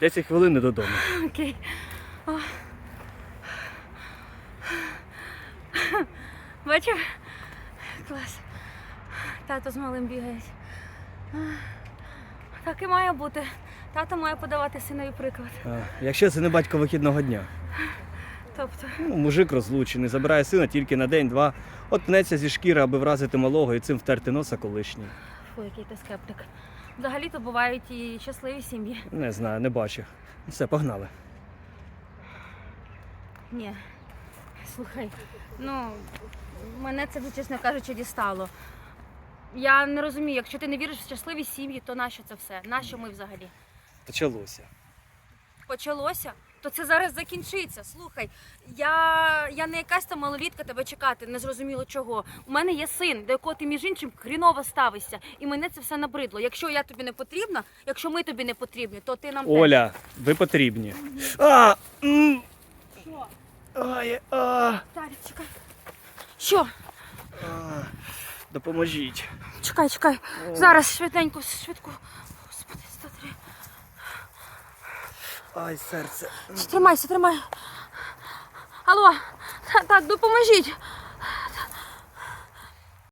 10 хвилин і додому. Окей. О. Бачив? Клас. Тато з малим бігають. Так і має бути. Тато має подавати синові приклад. А, якщо це не батько вихідного дня. Тобто, Ну, мужик розлучений, забирає сина тільки на день-два, от пнеться зі шкіри, аби вразити малого і цим втерти носа колишній. фу, який ти скептик. Взагалі-то бувають і щасливі сім'ї. Не знаю, не бачив. Все, погнали. Ні. Слухай, ну мене це, чесно кажучи, дістало. Я не розумію, якщо ти не віриш в щасливі сім'ї, то нащо це все? Нащо ми взагалі? Почалося. Почалося, то це зараз закінчиться. Слухай, я, я не якась там малолітка тебе чекати, не зрозуміло чого. У мене є син, до якого ти між іншим хріново ставишся. І мене це все набридло. Якщо я тобі не потрібна, якщо ми тобі не потрібні, то ти нам теж. Оля, ви потрібні. А! м, Що? Ай, а, Тарік, чекай. Що? а, допоможіть. Чекай, чекай. Зараз швиденько, швидко. Ай, серце. Тримайся, тримай. Алло, так, допоможіть.